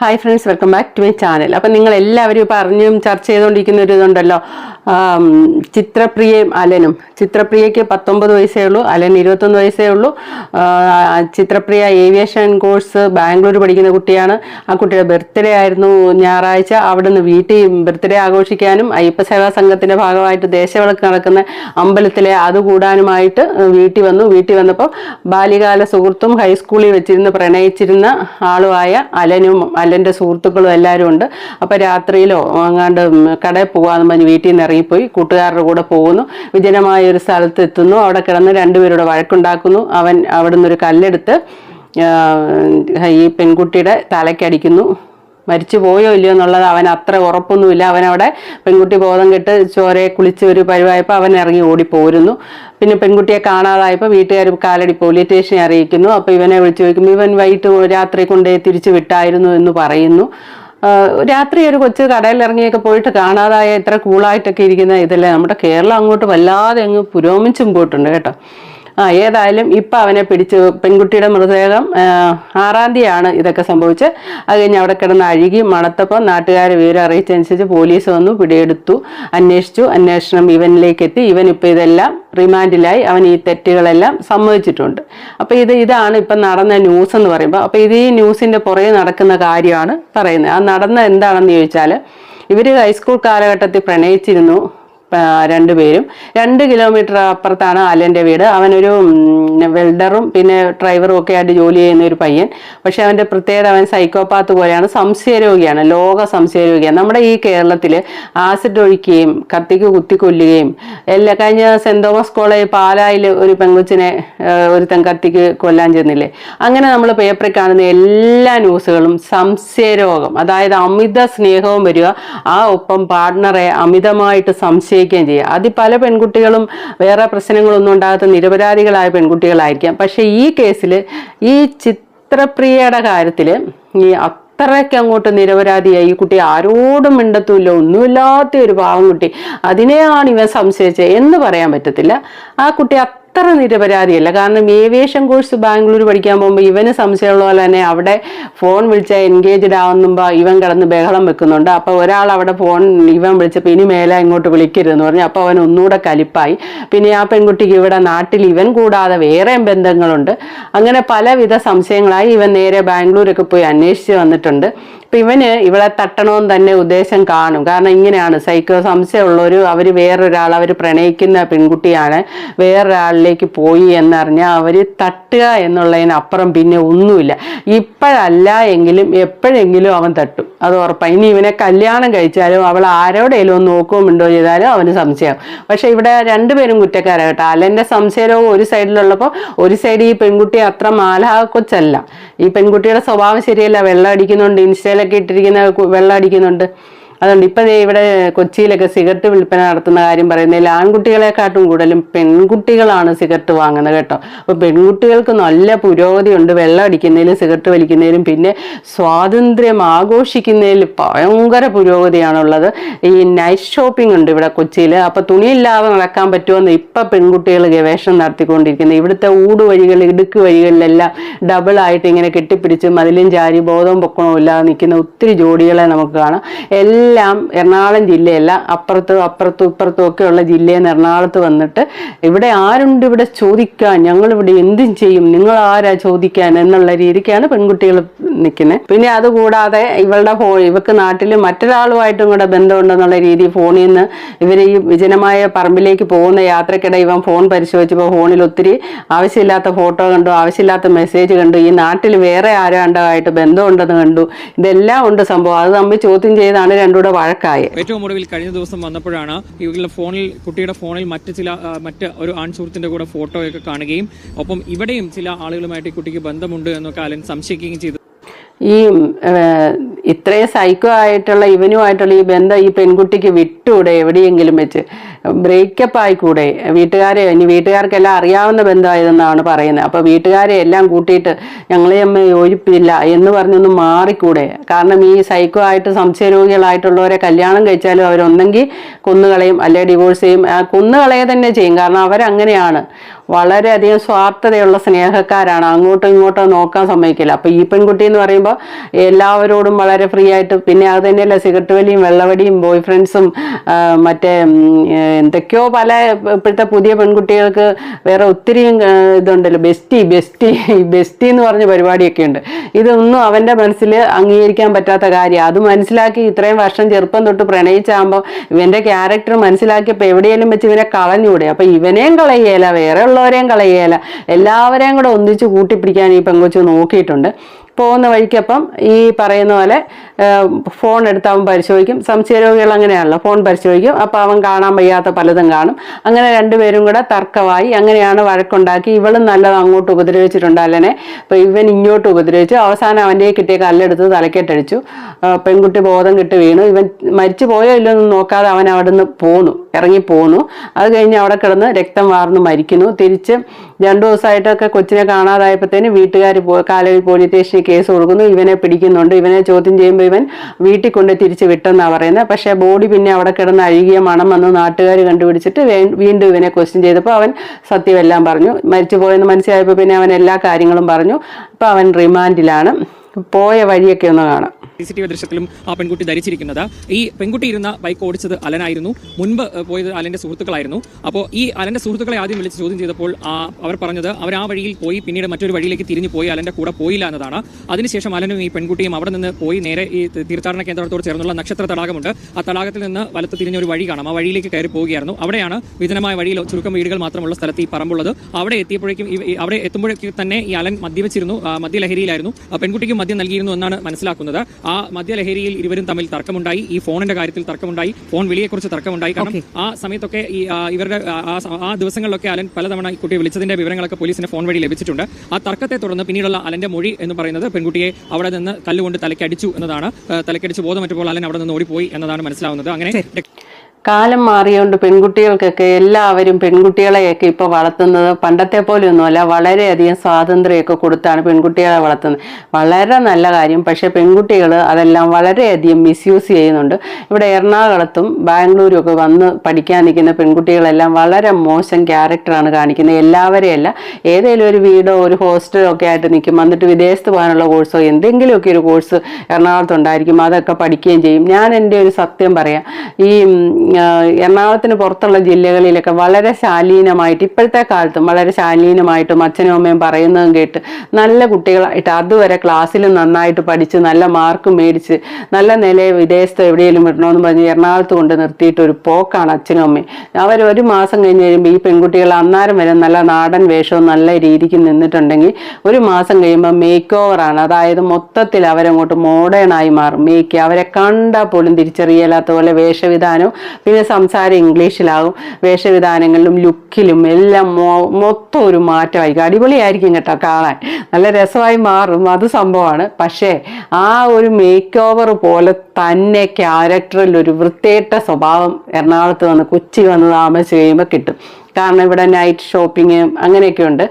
Hi friends welcome back to my channel അപ്പം നിങ്ങൾ എല്ലാവരും പറഞ്ഞും ചർച്ച ചെയ്തുകൊണ്ടിരിക്കുന്ന ഒരു ഇതുണ്ടല്ലോ ചിത്രപ്രിയയും അലനും. ചിത്രപ്രിയയ്ക്ക് പത്തൊമ്പത് വയസ്സേ ഉള്ളൂ അലൻ ഇരുപത്തൊന്ന് വയസ്സേ ഉള്ളൂ. ചിത്രപ്രിയ ഏവിയേഷൻ കോഴ്സ് ബാംഗ്ലൂർ പഠിക്കുന്ന കുട്ടിയാണ്. ആ കുട്ടിയുടെ ബർത്ത്ഡേ ആയിരുന്നു ഞായറാഴ്ച. അവിടുന്ന് വീട്ടിൽ ബർത്ത്ഡേ ആഘോഷിക്കാനും അയ്യപ്പ സേവാ സംഘത്തിന്റെ ഭാഗമായിട്ട് ദേശവിളക്ക് നടക്കുന്ന അമ്പലത്തിലെ അത് കൂടാനുമായിട്ട് വീട്ടിൽ വന്നു. വീട്ടിൽ വന്നപ്പോൾ ബാല്യകാല സുഹൃത്തും ഹൈസ്കൂളിൽ വെച്ചിരുന്ന് പ്രണയിച്ചിരുന്ന ആളുമായ അലനും അലന്റെ സുഹൃത്തുക്കളും എല്ലാവരും ഉണ്ട്. അപ്പോൾ രാത്രിയിലോ അങ്ങാണ്ട് കടയിൽ പോകാമെന്ന് പറഞ്ഞ് വീട്ടിൽ നിന്ന് ഇറങ്ങിപ്പോയി. കൂട്ടുകാരുടെ കൂടെ പോകുന്നു. വിജനമായ ഒരു സ്ഥലത്ത് എത്തുന്നു. അവിടെ കിടന്ന് രണ്ടുപേരുടെ വഴക്കുണ്ടാക്കുന്നു. അവൻ അവിടെ നിന്നൊരു കല്ലെടുത്ത് ഈ പെൺകുട്ടിയുടെ തലക്കടിക്കുന്നു മരിച്ചു പോയോ ഇല്ലയോ എന്നുള്ളത് അവൻ അത്ര ഉറപ്പൊന്നുമില്ല. അവനവിടെ പെൺകുട്ടി ബോധം കെട്ട് ചോരയെ കുളിച്ച് ഒരു പരിവായപ്പോൾ അവൻ ഇറങ്ങി ഓടിപ്പോരുന്നു. പിന്നെ പെൺകുട്ടിയെ കാണാതായപ്പോൾ വീട്ടുകാർ കാലടി പോലീസ് സ്റ്റേഷനെ അറിയിക്കുന്നു. അപ്പോൾ ഇവനെ വിളിച്ചു ചോദിക്കുമ്പോൾ ഇവൻ വൈകിട്ട് രാത്രി കൊണ്ടേ തിരിച്ചു വിട്ടായിരുന്നു എന്ന് പറയുന്നു. രാത്രി ഒരു കൊച്ചു കടയിൽ ഇറങ്ങിയൊക്കെ പോയിട്ട് കാണാതായ ഇത്ര കൂളായിട്ടൊക്കെ ഇരിക്കുന്ന ഇതല്ലേ നമ്മുടെ കേരളം അങ്ങോട്ട് വല്ലാതെ അങ്ങ് പുരോഗമിച്ചും പോയിട്ടുണ്ട് കേട്ടോ. ആ ഏതായാലും ഇപ്പം അവനെ പിടിച്ച് പെൺകുട്ടിയുടെ മൃതദേഹം ആറാം തീയതിയാണ് ഇതൊക്കെ സംഭവിച്ച് അത് കഴിഞ്ഞ് അവിടെ കിടന്ന് അഴുകി മണത്തപ്പം നാട്ടുകാരെ വിവരം അറിയിച്ചതനുസരിച്ച് പോലീസ് വന്നു പിടിയെടുത്തു അന്വേഷിച്ചു. അന്വേഷണം ഇവനിലേക്ക് എത്തി ഇവൻ ഇപ്പം ഇതെല്ലാം റിമാൻഡിലായി. അവൻ ഈ തെറ്റുകളെല്ലാം സമ്മതിച്ചിട്ടുണ്ട്. അപ്പോൾ ഇത് ഇതാണ് ഇപ്പം നടന്ന ന്യൂസ് എന്ന് പറയുമ്പോൾ അപ്പോൾ ഇത് ഈ ന്യൂസിന്റെ പുറകെ നടക്കുന്ന കാര്യമാണ് പറയുന്നത്. ആ നടന്ന എന്താണെന്ന് ചോദിച്ചാൽ ഇവർ ഹൈസ്കൂൾ കാലഘട്ടത്തിൽ പ്രണയിച്ചിരുന്നു. രണ്ടുപേരും രണ്ട് കിലോമീറ്റർ അപ്പുറത്താണ് അലന്റെ വീട്. അവനൊരു വെൽഡറും പിന്നെ ഡ്രൈവറും ഒക്കെ ആയിട്ട് ജോലി ചെയ്യുന്ന ഒരു പയ്യൻ. പക്ഷെ അവന്റെ പ്രത്യേകത അവൻ സൈക്കോപാത്ത് പോലെയാണ് സംശയരോഗിയാണ് ലോക സംശയരോഗിയാണ്. നമ്മുടെ ഈ കേരളത്തിൽ ആസിഡ് ഒഴിക്കുകയും കത്തിക്ക് കുത്തിക്കൊല്ലുകയും എല്ലാം കഴിഞ്ഞ സെന്റ് തോമസ് കോളേജ് പാലായിൽ ഒരു പെങ്കൊച്ചിനെ ഒരുത്തൻ കത്തിക്ക് കൊല്ലാൻ ചെന്നില്ലേ. അങ്ങനെ നമ്മൾ പേപ്പറിൽ കാണുന്ന എല്ലാ ന്യൂസുകളും സംശയരോഗം അതായത് അമിത സ്നേഹവും വരിക ആ ഒപ്പം പാർട്ട്ണറെ അമിതമായിട്ട് സംശയിക്കുകയും ചെയ്യുക അതിൽ പല പെൺകുട്ടികളും വേറെ പ്രശ്നങ്ങളൊന്നും ഉണ്ടാകാത്ത നിരപരാധികളായ പെൺകുട്ടികളായിരിക്കാം. പക്ഷേ ഈ കേസിൽ ഈ ചിത്രപ്രിയയുടെ കാര്യത്തിൽ ഈ അത്രയ്ക്ക് അങ്ങോട്ട് നിരപരാധിയായി. ഈ കുട്ടി ആരോടും മിണ്ടത്തുമില്ല. ഒന്നുമില്ലാത്ത ഒരു പാവം കുട്ടി. അതിനെയാണ് ഇവൻ സംശയിച്ചത് എന്ന് പറയാൻ പറ്റത്തില്ല. ആ കുട്ടി അത്ര നിരപരാധിയല്ല. കാരണം ഏവിയേഷൻ കോഴ്സ് ബാംഗ്ലൂർ പഠിക്കാൻ പോകുമ്പോൾ ഇവന് സംശയമുള്ള പോലെ തന്നെ അവിടെ ഫോൺ വിളിച്ചാൽ എൻഗേജ്ഡ് ആവുന്നുമ്പോൾ ഇവൻ കിടന്ന് ബഹളം വെക്കുന്നുണ്ട്. അപ്പോൾ ഒരാൾ അവിടെ ഫോൺ ഇവൻ വിളിച്ചപ്പോൾ ഇനി മേലെ ഇങ്ങോട്ട് വിളിക്കരുതെന്ന് പറഞ്ഞു. അപ്പോൾ അവൻ ഒന്നുകൂടെ കലിപ്പായി. പിന്നെ ആ പെൺകുട്ടിക്ക് ഇവിടെ നാട്ടിൽ ഇവൻ കൂടാതെ വേറെയും ബന്ധങ്ങളുണ്ട്. അങ്ങനെ പലവിധ സംശയങ്ങളായി ഇവൻ നേരെ ബാംഗ്ലൂരൊക്കെ പോയി അന്വേഷിച്ച് വന്നിട്ടുണ്ട്. അപ്പം ഇവന് ഇവളെ തട്ടണമെന്ന് തന്നെ ഉദ്ദേശം കാണും. കാരണം ഇങ്ങനെയാണ്. സൈക്കോ സംശയമുള്ളവർ അവർ വേറൊരാൾ അവർ പ്രണയിക്കുന്ന പെൺകുട്ടിയാണ് വേറൊരാളിലേക്ക് പോയി എന്നറിഞ്ഞാൽ അവർ തട്ടുക എന്നുള്ളതിനപ്പുറം പിന്നെ ഒന്നുമില്ല. ഇപ്പോഴല്ല എങ്കിലും എപ്പോഴെങ്കിലും അവൻ തട്ടും. അത് ഉറപ്പാണ് ഇനി ഇവനെ കല്യാണം കഴിച്ചാലും അവൾ ആരോടെങ്കിലും ഒന്ന് നോക്കുകയും ഉണ്ടോ ചെയ്താലും അവന് സംശയം. പക്ഷെ ഇവിടെ രണ്ടുപേരും കുറ്റക്കാരാണ് കേട്ടോ. അലന്റെ സംശയവും ഒരു സൈഡിലുള്ളപ്പോൾ ഒരു സൈഡ് ഈ പെൺകുട്ടി അത്ര മാലാഹ കൊച്ചല്ല. ഈ പെൺകുട്ടിയുടെ സ്വഭാവം ശരിയല്ല. വെള്ളം അടിക്കുന്നുണ്ട് ഇൻസ്റ്റയിലൊക്കെ ഇട്ടിരിക്കുന്ന വെള്ളം അടിക്കുന്നുണ്ട്. അതുകൊണ്ട് ഇപ്പം ഇവിടെ കൊച്ചിയിലൊക്കെ സിഗരറ്റ് വിൽപ്പന നടത്തുന്ന കാര്യം പറയുന്നതിൽ ആൺകുട്ടികളെക്കാട്ടും കൂടുതലും പെൺകുട്ടികളാണ് സിഗരറ്റ് വാങ്ങുന്നത് കേട്ടോ. അപ്പോൾ പെൺകുട്ടികൾക്ക് നല്ല പുരോഗതിയുണ്ട് വെള്ളം അടിക്കുന്നതിലും സിഗരറ്റ് വലിക്കുന്നതിലും പിന്നെ സ്വാതന്ത്ര്യം ആഘോഷിക്കുന്നതിൽ ഭയങ്കര പുരോഗതിയാണുള്ളത്. ഈ നൈറ്റ് ഷോപ്പിംഗ് ഉണ്ട് ഇവിടെ കൊച്ചിയിൽ. അപ്പോൾ തുണിയില്ലാതെ നടക്കാൻ പറ്റുമെന്ന് ഇപ്പം പെൺകുട്ടികൾ ഗവേഷണം നടത്തിക്കൊണ്ടിരിക്കുന്നത്. ഇവിടുത്തെ ഊട് വഴികൾ ഇടുക്ക് വഴികളിലെല്ലാം ഡബിൾ ആയിട്ട് ഇങ്ങനെ കെട്ടിപ്പിടിച്ച് മതിലും ജാരി ബോധവും പൊക്കണവും ഇല്ലാതെ നിൽക്കുന്ന ഒത്തിരി ജോഡികളെ നമുക്ക് കാണാം. എറണാകുളം ജില്ലയല്ല അപ്പുറത്തും അപ്പുറത്തും ഇപ്പുറത്തും ഒക്കെ ഉള്ള ജില്ലയിൽ നിന്ന് എറണാകുളത്ത് വന്നിട്ട് ഇവിടെ ആരുണ്ട് ഇവിടെ ചോദിക്കാൻ? ഞങ്ങൾ ഇവിടെ എന്തും ചെയ്യും. നിങ്ങൾ ആരാ ചോദിക്കാൻ എന്നുള്ള രീതിക്കാണ് പെൺകുട്ടികൾ നിൽക്കുന്നത് പിന്നെ അതുകൂടാതെ ഇവളുടെ ഫോ ഇവക്ക് നാട്ടിൽ മറ്റൊരാളുമായിട്ടും കൂടെ ബന്ധമുണ്ടെന്നുള്ള രീതി ഫോണിൽ നിന്ന് ഇവർ ഈ വിജനമായ പറമ്പിലേക്ക് പോകുന്ന യാത്രക്കിടെ ഇവൻ ഫോൺ പരിശോധിച്ചപ്പോൾ ഫോണിൽ ഒത്തിരി ആവശ്യമില്ലാത്ത ഫോട്ടോ കണ്ടു ആവശ്യമില്ലാത്ത മെസ്സേജ് കണ്ടു ഈ നാട്ടിൽ വേറെ ആരാണ്ടായിട്ട് ബന്ധമുണ്ടെന്ന് കണ്ടു. ഇതെല്ലാം ഉണ്ട് സംഭവം. അത് തമ്മിൽ ചോദ്യം ചെയ്താണ് രണ്ടുകൂടെ വഴക്കായി. ഏറ്റവും ഒടുവിൽ കഴിഞ്ഞ ദിവസം വന്നപ്പോഴാണ് ഇവരുടെ ഫോണിൽ കുട്ടിയുടെ ഫോണിൽ മറ്റ് ചില മറ്റ് ഒരു ആൺ സുഹൃത്തിന്റെ കൂടെ ഫോട്ടോയൊക്കെ കാണുകയും ഒപ്പം ഇവിടെയും ചില ആളുകളുമായിട്ട് ഈ കുട്ടിക്ക് ബന്ധമുണ്ട് എന്നൊക്കെ അലൻ സംശയിക്കുകയും ചെയ്തു. ഈ ഇത്രയും സൈക്കോ ആയിട്ടുള്ള ഇവനുമായിട്ടുള്ള ഈ ബന്ധം ഈ പെൺകുട്ടിക്ക് വിട്ടൂടെ എവിടെയെങ്കിലും വെച്ച്? ബ്രേക്കപ്പ് ആയിക്കൂടെ? വീട്ടുകാരെ ഇനി വീട്ടുകാർക്കെല്ലാം അറിയാവുന്ന ബന്ധമായതെന്നാണ് പറയുന്നത്. അപ്പോൾ വീട്ടുകാരെ എല്ലാം കൂട്ടിയിട്ട് ഞങ്ങളെ അമ്മ യോജിപ്പില്ല എന്ന് പറഞ്ഞൊന്ന് മാറിക്കൂടെ? കാരണം ഈ സൈക്കോ ആയിട്ട് സംശയരോഗികളായിട്ടുള്ളവരെ കല്യാണം കഴിച്ചാലും അവരൊന്നെങ്കിൽ കൊന്നുകളയും അല്ലെങ്കിൽ ഡിവോഴ്സ് ചെയ്യും. കൊന്നുകളയെ തന്നെ ചെയ്യും. കാരണം അവരങ്ങനെയാണ്. വളരെയധികം സ്വാർത്ഥതയുള്ള സ്നേഹക്കാരാണ്. അങ്ങോട്ടും ഇങ്ങോട്ടും നോക്കാൻ സമ്മതിക്കില്ല. അപ്പോൾ ഈ പെൺകുട്ടി എന്ന് പറയുമ്പോൾ എല്ലാവരോടും വളരെ ഫ്രീ ആയിട്ട് പിന്നെ അത് തന്നെയല്ല സിഗരറ്റ് വലിയും വെള്ളവടിയും ബോയ് ഫ്രണ്ട്സും മറ്റേ എന്തൊക്കെയോ പല ഇപ്പോഴത്തെ പുതിയ പെൺകുട്ടികൾക്ക് വേറെ ഒത്തിരിയും ഇതുണ്ടല്ലോ. ബെസ്റ്റി ബെസ്റ്റി ബെസ്റ്റി എന്ന് പറഞ്ഞ പരിപാടിയൊക്കെ ഉണ്ട്. ഇതൊന്നും അവന്റെ മനസ്സിൽ അംഗീകരിക്കാൻ പറ്റാത്ത കാര്യം. അത് മനസ്സിലാക്കി ഇത്രയും വർഷം ചെറുപ്പം തൊട്ട് പ്രണയിച്ചാകുമ്പോൾ ഇവന്റെ ക്യാരക്ടർ മനസ്സിലാക്കിയപ്പോൾ എവിടെയെങ്കിലും വെച്ച് ഇവനെ കളഞ്ഞൂടെ അപ്പോൾ ഇവനെയും കളയുകയില്ല. വേറെ ഉള്ളവരെയും കളയുകയില്ല. എല്ലാവരെയും കൂടെ ഒന്നിച്ച് കൂട്ടിപ്പിടിക്കാൻ ഈ പെങ്കൊച്ചു നോക്കിയിട്ടുണ്ട്. പോകുന്ന വഴിക്കപ്പം ഈ പറയുന്ന പോലെ ഫോൺ എടുത്ത് അവൻ പരിശോധിക്കും. സംശയരോഗികൾ അങ്ങനെയാണല്ലോ ഫോൺ പരിശോധിക്കും. അപ്പോൾ അവൻ കാണാൻ വയ്യാത്ത പലതും കാണും. അങ്ങനെ രണ്ടുപേരും കൂടെ തർക്കമായി. അങ്ങനെയാണ് വഴക്കുണ്ടാക്കി. ഇവളും നല്ലത് അങ്ങോട്ട് ഉപദ്രവിച്ചിട്ടുണ്ട് അല്ലനെ. അപ്പോൾ ഇവൻ ഇങ്ങോട്ട് ഉപദ്രവിച്ചു. അവസാനം അവന്റെ കിട്ടിയ കല്ലെടുത്ത് തലക്കെട്ടടിച്ചു. പെൺകുട്ടി ബോധം കിട്ടി വീണു. ഇവൻ മരിച്ചു പോയോ ഇല്ലോ എന്ന് നോക്കാതെ അവൻ അവിടെ നിന്ന് പോന്നു ഇറങ്ങി പോന്നു. അത് കഴിഞ്ഞ് അവിടെ കിടന്ന് രക്തം വാർന്ന് മരിക്കുന്നു. തിരിച്ച് രണ്ടു ദിവസമായിട്ടൊക്കെ കൊച്ചിനെ കാണാതായപ്പോഴത്തേന് വീട്ടുകാർ കാലടി പോലീസ് സ്റ്റേഷനിൽ കേസ് കൊടുക്കുന്നു. ഇവനെ പിടിക്കുന്നുണ്ട്. ഇവനെ ചോദ്യം ചെയ്യുമ്പോൾ ഇവൻ വീട്ടിൽ കൊണ്ട് തിരിച്ച് വിട്ടെന്നാണ് പറയുന്നത് പക്ഷേ ബോഡി പിന്നെ അവിടെ കിടന്ന് അഴുകിയ മണം വന്ന് നാട്ടുകാർ കണ്ടുപിടിച്ചിട്ട് വീണ്ടും ഇവനെ ക്വസ്റ്റ്യൻ ചെയ്തപ്പോൾ അവൻ സത്യമെല്ലാം പറഞ്ഞു. മരിച്ചു പോയെന്ന് മനസ്സിലായപ്പോൾ പിന്നെ അവൻ എല്ലാ കാര്യങ്ങളും പറഞ്ഞു. അപ്പോൾ അവൻ റിമാൻഡിലാണ് പോയ വഴിയൊക്കെ ഒന്ന് കാണാം. സി സി ടി വി ദൃശ്യത്തിലും ആ പെൺകുട്ടി ധരിച്ചിരിക്കുന്നത്. ഈ പെൺകുട്ടി ഇരുന്ന ബൈക്ക് ഓടിച്ചത് അലനായിരുന്നു. മുൻപ് പോയത് അലന്റെ സുഹൃത്തുക്കളായിരുന്നു. അപ്പോൾ ഈ അലന്റെ സുഹൃത്തുക്കളെ ആദ്യം വിളിച്ച് ചോദ്യം ചെയ്തപ്പോൾ അവർ പറഞ്ഞത് അവർ ആ വഴിയിൽ പോയി പിന്നീട് മറ്റൊരു വഴിയിലേക്ക് തിരിഞ്ഞു പോയി അലന്റെ കൂടെ പോയില്ല എന്നതാണ്. അതിനുശേഷം അലനും ഈ പെൺകുട്ടിയും അവിടെ നിന്ന് പോയി നേരെ ഈ തീർത്ഥാടന കേന്ദ്രത്തോട് ചേർന്നുള്ള നക്ഷത്ര തടാകമുണ്ട്. ആ തടാകത്തിൽ നിന്ന് വലത്ത് തിരിഞ്ഞ ഒരു വഴി കാണാം. ആ വഴിയിലേക്ക് കയറി പോവുകയായിരുന്നു. അവിടെയാണ് വിജനമായ വഴിയിൽ ചുരുക്കം വീടുകൾ മാത്രമുള്ള സ്ഥലത്ത് ഈ പറമ്പുള്ളത്. അവിടെ എത്തിയപ്പോഴേക്കും അവിടെ എത്തുമ്പോഴേക്കും തന്നെ ഈ അലൻ മദ്യവെച്ചിരുന്നു മദ്യലഹരിയിലായിരുന്നു. പെൺകുട്ടിക്ക് മദ്യം നൽകിയിരുന്നു എന്നാണ് മനസ്സിലാക്കുന്നത്. ആ മദ്യലഹരിയിൽ ഇരുവരും തമ്മിൽ തർക്കമുണ്ടായി. ഈ ഫോണിന്റെ കാര്യത്തിൽ തർക്കമുണ്ടായി. ഫോൺ വിളിയെക്കുറിച്ച് തർക്കമുണ്ടായി. കാരണം ആ സമയത്തൊക്കെ ഈ ഇവരുടെ ആ, ദിവസങ്ങളിലൊക്കെ അലൻ പലതവണ ഈ കുട്ടിയെ വിളിച്ചതിന്റെ വിവരങ്ങളൊക്കെ പോലീസിന് ഫോൺ വഴി ലഭിച്ചിട്ടുണ്ട്. ആ തർക്കത്തെ തുടർന്ന് പിന്നീടുള്ള അലന്റെ മൊഴി എന്ന് പറയുന്നത് പെൺകുട്ടിയെ അവിടെ നിന്ന് കല്ലുകൊണ്ട് തലക്കടിച്ചു എന്നതാണ്. തലക്കടിച്ച് ബോധമറ്റപ്പോൾ അലൻ അവിടെ നിന്ന് ഓടിപ്പോയി എന്നതാണ് മനസ്സിലാവുന്നത്. അങ്ങനെ കാലം മാറിയോണ്ട് പെൺകുട്ടികൾക്കൊക്കെ എല്ലാവരും പെൺകുട്ടികളെയൊക്കെ ഇപ്പോൾ വളർത്തുന്നത് പണ്ടത്തെ പോലെയൊന്നുമല്ല വളരെയധികം സ്വാതന്ത്ര്യമൊക്കെ കൊടുത്താണ് പെൺകുട്ടികളെ വളർത്തുന്നത്. വളരെ നല്ല കാര്യം. പക്ഷേ പെൺകുട്ടികൾ അതെല്ലാം വളരെയധികം മിസ്യൂസ് ചെയ്യുന്നുണ്ട്. ഇവിടെ എറണാകുളത്തും ബാംഗ്ലൂരും ഒക്കെ വന്ന് പഠിക്കാൻ നിൽക്കുന്ന പെൺകുട്ടികളെല്ലാം വളരെ മോശം ക്യാരക്ടറാണ് കാണിക്കുന്നത്. എല്ലാവരെയല്ല ഏതെങ്കിലും ഒരു വീടോ ഒരു ഹോസ്റ്റലോ ഒക്കെ ആയിട്ട് നിൽക്കും. വന്നിട്ട് വിദേശത്ത് പോകാനുള്ള കോഴ്സോ എന്തെങ്കിലുമൊക്കെ ഒരു കോഴ്സ് എറണാകുളത്ത് ഉണ്ടായിരിക്കും അതൊക്കെ പഠിക്കുകയും ചെയ്യും. ഞാൻ എന്റെ ഒരു സത്യം പറയാം. ഈ എറണാകുളത്തിന് പുറത്തുള്ള ജില്ലകളിലൊക്കെ വളരെ ശാലീനമായിട്ട് ഇപ്പോഴത്തെ കാലത്തും വളരെ ശാലീനമായിട്ടും അച്ഛനും അമ്മയും പറയുന്നതും കേട്ട് നല്ല കുട്ടികളായിട്ട് അതുവരെ ക്ലാസ്സിൽ നന്നായിട്ട് പഠിച്ച് നല്ല മാർക്ക് മേടിച്ച് നല്ല നിലയെ വിദേശത്ത് എവിടെയെങ്കിലും വിടണമെന്ന് പറഞ്ഞ് എറണാകുളത്ത് കൊണ്ട് നിർത്തിയിട്ട് ഒരു പോക്കാണ് അച്ഛനും അമ്മയും. അവർ ഒരു മാസം കഴിഞ്ഞ് കഴിയുമ്പോൾ ഈ പെൺകുട്ടികൾ അന്നാരം വരെ നല്ല നാടൻ വേഷവും നല്ല രീതിക്ക് നിന്നിട്ടുണ്ടെങ്കിൽ ഒരു മാസം കഴിയുമ്പോൾ മേക്ക് ഓവറാണ് അതായത് മൊത്തത്തിൽ അവരങ്ങോട്ട് മോഡേണായി മാറും. മേക്ക് അവരെ കണ്ടാൽ പോലും തിരിച്ചറിയാത്ത പോലെ വേഷവിധാനവും പിന്നെ സംസാരം ഇംഗ്ലീഷിലാവും വേഷവിധാനങ്ങളിലും ലുക്കിലും എല്ലാം മൊത്തം ഒരു മാറ്റമായിരിക്കും. അടിപൊളിയായിരിക്കും കേട്ടോ കാണാൻ. നല്ല രസമായി മാറും. അത് സംഭവമാണ്. പക്ഷേ ആ ഒരു മേക്ക് ഓവർ പോലെ തന്നെ ക്യാരക്ടറിൽ ഒരു വൃത്തിയേട്ട സ്വഭാവം എറണാകുളത്ത് വന്ന് കൊച്ചി വന്ന് താമസിച്ച് കഴിയുമ്പോൾ കിട്ടും. കാരണം ഇവിടെ നൈറ്റ് ഷോപ്പിംഗ് അങ്ങനെയൊക്കെ ഉണ്ട്.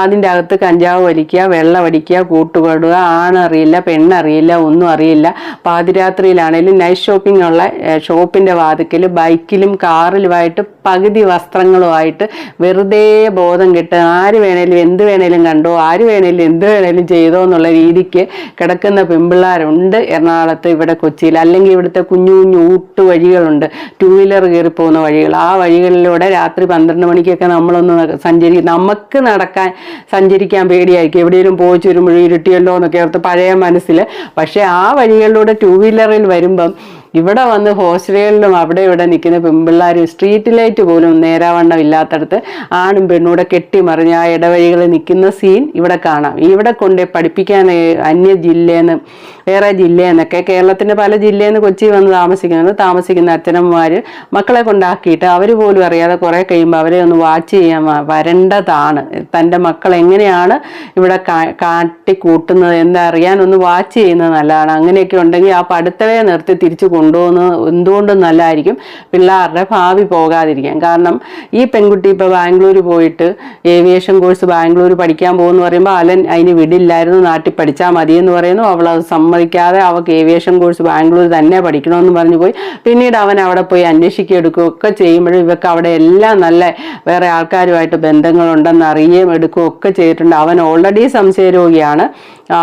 അതിന്റെ അകത്ത് കഞ്ചാവ് വലിക്കുക വെള്ളം അടിക്കുക കൂട്ടുകൊടുക ആണറിയില്ല പെണ്ണറിയില്ല ഒന്നും അറിയില്ല. പാതിരാത്രിയിലാണേലും നൈറ്റ് ഷോപ്പിംഗ് ഉള്ള ഷോപ്പിന്റെ വാതിക്കൽ ബൈക്കിലും കാറിലുമായിട്ട് പകുതി വസ്ത്രങ്ങളുമായിട്ട് വെറുതെ ബോധം കിട്ട് ആര് വേണേലും എന്ത് വേണേലും കണ്ടോ ആര് വേണേലും എന്ത് വേണേലും ചെയ്തോ എന്നുള്ള രീതിക്ക് കിടക്കുന്ന പെൺപിള്ളേരുണ്ട് എറണാകുളത്ത് ഇവിടെ കൊച്ചിയിൽ. അല്ലെങ്കിൽ ഇവിടുത്തെ കുഞ്ഞു കുഞ്ഞു ഊട്ട് വഴികളുണ്ട്. ടൂ വീലർ കയറി പോകുന്ന വഴികൾ. ആ വഴികളിലൂടെ രാത്രി പന്ത്രണ്ട് മണിക്കൊക്കെ നമ്മളൊന്ന് സഞ്ചരി നമുക്ക് നടക്കാൻ സഞ്ചരിക്കാൻ പേടിയായിരിക്കും. എവിടെയെങ്കിലും പോയി വരുമ്പോഴും ഇരുട്ടിയല്ലോ എന്നൊക്കെ ഓർത്ത് പഴയ മനസ്സിൽ പക്ഷേ ആ വഴികളിലൂടെ ടൂ വീലറിൽ വരുമ്പം ഇവിടെ വന്ന് ഹോസ്റ്റലുകളിലും അവിടെ ഇവിടെ നിൽക്കുന്ന പെൺപിള്ളേരും സ്ട്രീറ്റ് ലൈറ്റ് പോലും നേരാവണ്ണം ഇല്ലാത്തടത്ത് ആണും പെണ്ണൂടെ കെട്ടിമറിഞ്ഞ് ആ ഇടവഴികളിൽ നിൽക്കുന്ന സീൻ ഇവിടെ കാണാം. ഇവിടെ കൊണ്ട് പഠിപ്പിക്കാൻ അന്യ ജില്ലയെന്ന് വേറെ ജില്ലയെന്നൊക്കെ കേരളത്തിന്റെ പല ജില്ലയിൽ നിന്ന് കൊച്ചി വന്ന് താമസിക്കുന്നത് താമസിക്കുന്ന അച്ഛനമ്മമാർ മക്കളെ കൊണ്ടാക്കിയിട്ട് അവർ പോലും അറിയാതെ കുറേ കഴിയുമ്പോൾ അവരെ ഒന്ന് വാച്ച് ചെയ്യാൻ വരേണ്ടതാണ്. തന്റെ മക്കൾ എങ്ങനെയാണ് ഇവിടെ കാട്ടിക്കൂട്ടുന്നത് എന്താ അറിയാൻ ഒന്ന് വാച്ച് ചെയ്യുന്നത് നല്ലതാണ്. അങ്ങനെയൊക്കെ ഉണ്ടെങ്കിൽ ആ പഠിത്തവേ നിർത്തി തിരിച്ചു കൊണ്ടുപോകുന്നത് എന്തുകൊണ്ടും നല്ലതായിരിക്കും. പിള്ളേരുടെ ഭാവി പോകാതിരിക്കാൻ. കാരണം ഈ പെൺകുട്ടി ഇപ്പോൾ ബാംഗ്ലൂർ പോയിട്ട് ഏവിയേഷൻ കോഴ്സ് ബാംഗ്ലൂർ പഠിക്കാൻ പോകുമെന്ന് പറയുമ്പോൾ അലൻ അതിന് വിടില്ലായിരുന്നു നാട്ടിൽ പഠിച്ചാൽ മതി എന്ന് പറയുന്നു. അവൾ അത് സമ്മതിക്കാതെ അവൾക്ക് ഏവിയേഷൻ കോഴ്സ് ബാംഗ്ലൂർ തന്നെ പഠിക്കണമെന്ന് പറഞ്ഞു പോയി. പിന്നീട് അവൻ അവിടെ പോയി അന്വേഷിക്കുക ഒക്കെ ചെയ്യുമ്പോഴും ഇവർക്ക് അവിടെ എല്ലാം നല്ല വേറെ ആൾക്കാരുമായിട്ട് ബന്ധങ്ങളുണ്ടെന്ന് അറിയുകയും എടുക്കുകയും ഒക്കെ ചെയ്തിട്ടുണ്ട്. അവൻ ഓൾറെഡി സംശയരോഗിയാണ്.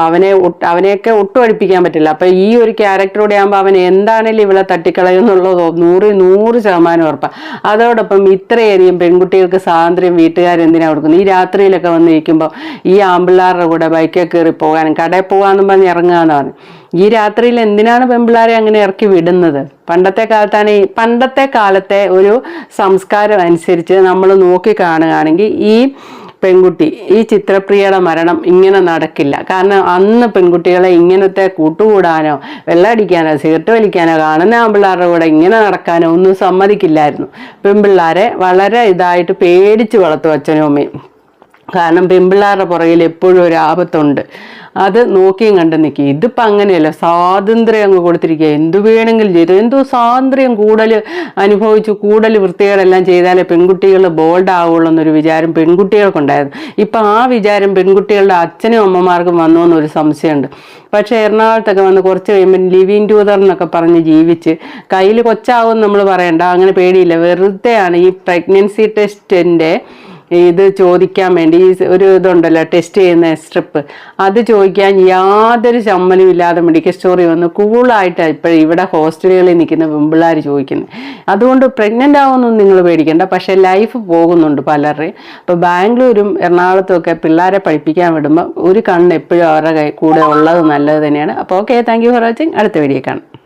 അവനെ അവനെയൊക്കെ ഒട്ടും പറ്റില്ല. അപ്പൊ ഈ ഒരു ക്യാരക്ടറോടെ ആകുമ്പോൾ അവൻ എന്താണേലും ഇവളെ തട്ടിക്കളയുന്നുള്ളത് നൂറ് നൂറ് ശതമാനം ഉറപ്പാണ് അതോടൊപ്പം ഇത്രയധികം പെൺകുട്ടികൾക്ക് സ്വാതന്ത്ര്യം വീട്ടുകാരെന്തിനാ കൊടുക്കുന്നത്? ഈ രാത്രിയിലൊക്കെ വന്നിരിക്കുമ്പോൾ ഈ ആമ്പിള്ളാരുടെ കൂടെ ബൈക്കിൽ കയറി പോകാനും കടയിൽ പോകാമെന്നും പറഞ്ഞ് ഇറങ്ങുകയെന്ന് പറഞ്ഞു. ഈ രാത്രിയിൽ എന്തിനാണ് പെൺപിള്ളാരെ അങ്ങനെ ഇറക്കി വിടുന്നത്? പണ്ടത്തെ കാലത്താണ് ഈ പണ്ടത്തെ കാലത്തെ ഒരു സംസ്കാരം അനുസരിച്ച് നമ്മൾ നോക്കി കാണുകയാണെങ്കിൽ ഈ പെൺകുട്ടി. ഈ ചിത്രപ്രിയയുടെ മരണം ഇങ്ങനെ നടക്കില്ല. കാരണം അന്ന് പെൺകുട്ടികളെ ഇങ്ങനത്തെ കൂട്ടുകൂടാനോ വെള്ളമടിക്കാനോ സിഗരറ്റ് വലിക്കാനോ കാണുന്ന ആൺപിള്ളേരുടെ കൂടെ ഇങ്ങനെ നടക്കാനോ ഒന്നും സമ്മതിക്കില്ലായിരുന്നു. പെൺപിള്ളാരെ വളരെ ഇതായിട്ട് പേടിച്ച് വളർത്തു അച്ഛനും അമ്മയും. കാരണം പെമ്പിള്ളാരുടെ പുറകിൽ എപ്പോഴും ഒരു ആപത്തുണ്ട്. അത് നോക്കിയും കണ്ട് നിൽക്കുക ഇതിപ്പോൾ അങ്ങനെയല്ല. സ്വാതന്ത്ര്യം അങ്ങ് കൊടുത്തിരിക്കുക. എന്തു വേണമെങ്കിലും ചെയ്തു. എന്തോ സ്വാതന്ത്ര്യം കൂടുതൽ അനുഭവിച്ചു. കൂടുതൽ വൃത്തികളെല്ലാം ചെയ്താലേ പെൺകുട്ടികൾ ബോൾഡ് ആവുള്ളൂ എന്നൊരു വിചാരം പെൺകുട്ടികൾക്കുണ്ടായിരുന്നു. ഇപ്പം ആ വിചാരം പെൺകുട്ടികളുടെ അച്ഛനും അമ്മമാർക്കും വന്നു എന്നൊരു സംശയമുണ്ട്. പക്ഷേ എറണാകുളത്തൊക്കെ വന്ന് കുറച്ച് കഴിയുമ്പോൾ ലിവിങ് ടൂതർ എന്നൊക്കെ പറഞ്ഞ് ജീവിച്ച് കയ്യിൽ കൊച്ചാവും നമ്മൾ പറയണ്ട. അങ്ങനെ പേടിയില്ല. വെറുതെയാണ് ഈ പ്രഗ്നൻസി ടെസ്റ്റിന്റെ ഇത് ചോദിക്കാൻ വേണ്ടി ഈ ഒരു ഇതുണ്ടല്ലോ ടെസ്റ്റ് ചെയ്യുന്ന സ്ട്രിപ്പ് അത് ചോദിക്കാൻ യാതൊരു ചമ്മലും ഇല്ലാതെ മെഡിക്കൽ സ്റ്റോറിൽ വന്ന് കൂളായിട്ട് ഇപ്പോൾ ഇവിടെ ഹോസ്റ്റലുകളിൽ നിൽക്കുന്ന പെമ്പിള്ളാർ ചോദിക്കുന്നത് അതുകൊണ്ട് പ്രഗ്നന്റ് ആവുമെന്നൊന്നും നിങ്ങൾ പേടിക്കേണ്ട പക്ഷേ ലൈഫ് പോകുന്നുണ്ട് പലരുടെയും അപ്പോൾ ബാംഗ്ലൂരും എറണാകുളത്തും ഒക്കെ പിള്ളേരെ പഠിപ്പിക്കാൻ വിടുമ്പോൾ ഒരു കണ്ണ് എപ്പോഴും അവരുടെ കൂടെ ഉള്ളത് നല്ലത് തന്നെയാണ്. അപ്പോൾ okay thank you for watching അടുത്ത വീഡിയോ കാണാം.